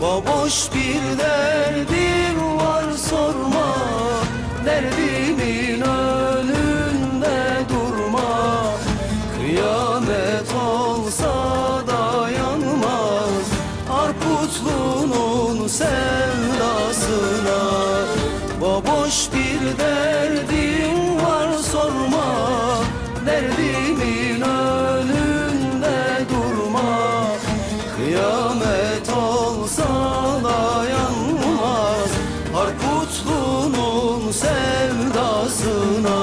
Baboş bir derdim var sorma. Derdimin önünde durma. Kıyamet olsa dayanmaz Arputlunun sevdasına. Baboş bir derdim var sorma. Derdimin önünde durma. Kıyamet arasına